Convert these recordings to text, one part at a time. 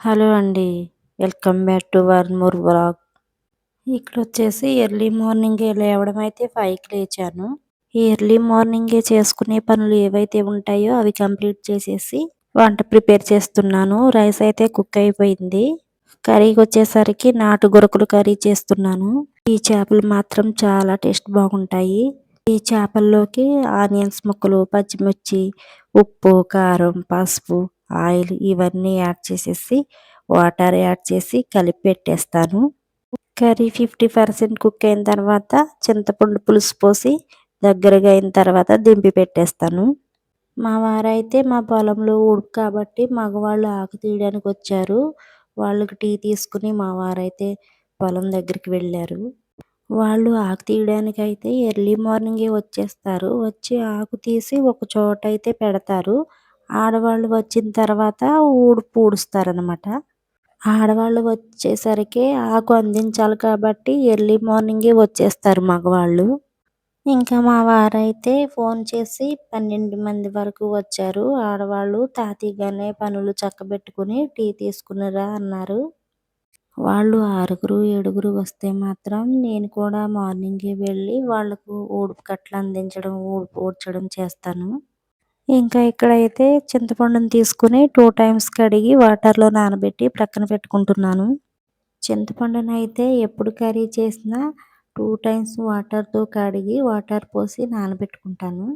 Hello అండి welcome back to వర్మూర్ blog ఇక్కడ వచ్చేసి ఎర్లీ మార్నింగ్ లేవడం అయితే ఫైవ్కి లేచాను. ఈ ఎర్లీ మార్నింగే చేసుకునే పనులు ఏవైతే ఉంటాయో అవి కంప్లీట్ చేసేసి వంట ప్రిపేర్ చేస్తున్నాను. రైస్ అయితే కుక్ అయిపోయింది. కర్రీకి వచ్చేసరికి నాటు గురకులు కర్రీ చేస్తున్నాను. ఈ చేపలు మాత్రం చాలా టేస్ట్ బాగుంటాయి. ఈ చేపల్లోకి ఆనియన్స్ ముక్కలు పచ్చిమిర్చి ఉప్పు కారం పసుపు ఆయిల్ ఇవన్నీ యాడ్ చేసేసి వాటర్ యాడ్ చేసి కలిపి పెట్టేస్తాను కర్రీ ఫిఫ్టీ పర్సెంట్ కుక్ అయిన తర్వాత చింతపండు పులుసు పోసి దగ్గరగా అయిన తర్వాత దింపి పెట్టేస్తాను. మా వారైతే మా పొలంలో ఉడుకు కాబట్టి మగవాళ్ళు ఆకు తీయడానికి వచ్చారు. వాళ్ళకి టీ తీసుకుని మా వారైతే పొలం దగ్గరికి వెళ్ళారు. వాళ్ళు ఆకు తీయడానికి అయితే ఎర్లీ మార్నింగే వచ్చేస్తారు. వచ్చి ఆకు తీసి ఒక చోట అయితే పెడతారు. ఆడవాళ్ళు వచ్చిన తర్వాత ఊడుపు ఊడుస్తారనమాట ఆడవాళ్ళు వచ్చేసరికి ఆకు అందించాలి కాబట్టి ఎర్లీ మార్నింగే వచ్చేస్తారు మగవాళ్ళు. ఇంకా మా వారైతే ఫోన్ చేసి పన్నెండు మంది వరకు వచ్చారు. ఆడవాళ్ళు తాతీగానే పనులు చక్కబెట్టుకుని టీ తీసుకునిరా అన్నారు. వాళ్ళు ఆరుగురు ఏడుగురు వస్తే మాత్రం నేను కూడా మార్నింగే వెళ్ళి వాళ్ళకు ఊడుపు కట్టలు అందించడం ఊడ్పు ఊడ్చడం చేస్తాను. ఇంకా ఇక్కడైతే చింతపండుని తీసుకుని టూ టైమ్స్ కడిగి వాటర్లో నానబెట్టి ప్రక్కన పెట్టుకుంటున్నాను. చింతపండుని అయితే ఎప్పుడు కర్రీ చేసినా టూ టైమ్స్ వాటర్తో కడిగి వాటర్ పోసి నానబెట్టుకుంటాను.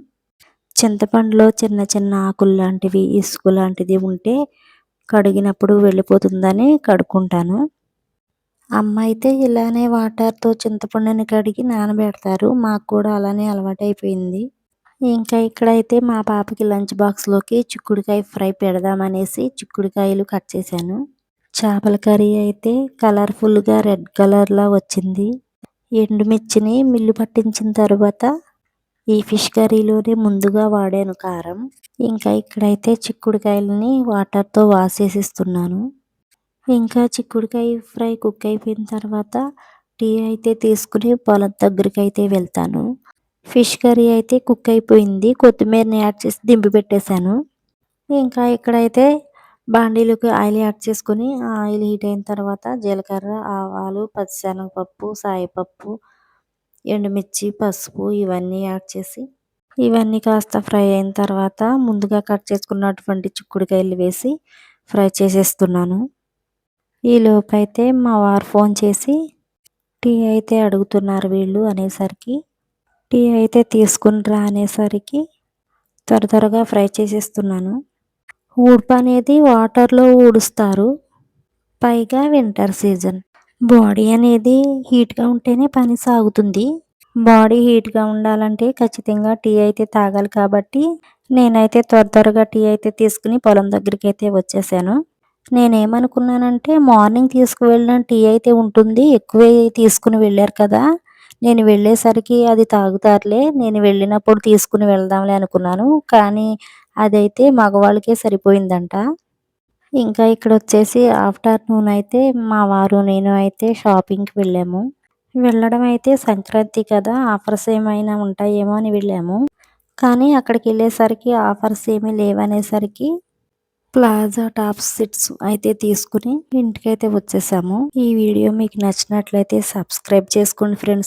చింతపండులో చిన్న చిన్న ఆకులు లాంటివి ఇసుక లాంటిది ఉంటే కడిగినప్పుడు వెళ్ళిపోతుందని కడుక్కుంటాను. అమ్మ అయితే ఇలానే వాటర్తో చింతపండుని కడిగి నానబెడతారు. మాకు కూడా అలానే అలవాటైపోయింది. ఇంకా ఇక్కడైతే మా పాపకి లంచ్ బాక్స్లోకి చిక్కుడుకాయ ఫ్రై పెడదామనేసి చిక్కుడుకాయలు కట్ చేశాను. చేపల కర్రీ అయితే కలర్ఫుల్గా రెడ్ కలర్లో వచ్చింది. ఎండుమిర్చిని మిల్లు పట్టించిన తర్వాత ఈ ఫిష్ కర్రీలోనే ముందుగా వాడాను కారం. ఇంకా ఇక్కడైతే చిక్కుడుకాయలని వాటర్తో వాష్ ఇంకా చిక్కుడుకాయ ఫ్రై కుక్ అయిపోయిన తర్వాత టీ అయితే తీసుకుని పొలం దగ్గరికి అయితే వెళ్తాను. ఫిష్ కర్రీ అయితే కుక్ అయిపోయింది. కొత్తిమీరని యాడ్ చేసి దింపి పెట్టేశాను. ఇంకా ఇక్కడైతే బాండీలకు ఆయిల్ యాడ్ చేసుకుని ఆయిల్ హీట్ అయిన తర్వాత జీలకర్ర ఆవాలు పచ్చిశనగపప్పు సాయిపప్పు ఎండుమిర్చి పసుపు ఇవన్నీ యాడ్ చేసి ఇవన్నీ కాస్త ఫ్రై అయిన తర్వాత ముందుగా కట్ చేసుకున్నటువంటి చిక్కుడుకాయలు వేసి ఫ్రై చేసేస్తున్నాను. ఈ లోపైతే మా వారు ఫోన్ చేసి టీ అయితే అడుగుతున్నారు వీళ్ళు అనేసరికి టీ అయితే తీసుకునిరా అనేసరికి త్వర త్వరగా ఫ్రై చేసేస్తున్నాను. ఊడ్పు అనేది వాటర్లో ఊడుస్తారు. పైగా వింటర్ సీజన్. బాడీ అనేది హీట్గా ఉంటేనే పని సాగుతుంది. బాడీ హీట్గా ఉండాలంటే ఖచ్చితంగా టీ అయితే తాగాలి కాబట్టి నేనైతే త్వర త్వరగా టీ అయితే తీసుకుని పొలం దగ్గరికి అయితే వచ్చేసాను. నేనేమనుకున్నానంటే మార్నింగ్ తీసుకువెళ్ళిన టీ అయితే ఉంటుంది. ఎక్కువే తీసుకుని వెళ్ళారు కదా. నేను వెళ్ళేసరికి అది తాగుతారులే నేను వెళ్ళినప్పుడు తీసుకుని వెళ్దాంలే అనుకున్నాను. కానీ అదైతే మగవాళ్ళకే సరిపోయిందంట. ఇంకా ఇక్కడ వచ్చేసి ఆఫ్టర్నూన్ అయితే మా వారు నేను అయితే షాపింగ్కి వెళ్ళాము. వెళ్ళడం అయితే సంక్రాంతి కదా ఆఫర్స్ ఏమైనా ఉంటాయేమో అని వెళ్ళాము. కానీ అక్కడికి వెళ్ళేసరికి ఆఫర్స్ ఏమీ లేవనేసరికి ప్లాజా టాప్ సిట్స్ అయితే తీసుకుని ఇంటికైతే వచ్చేసాము. ఈ వీడియో మీకు నచ్చినట్లయితే సబ్స్క్రైబ్ చేసుకోండి ఫ్రెండ్స్.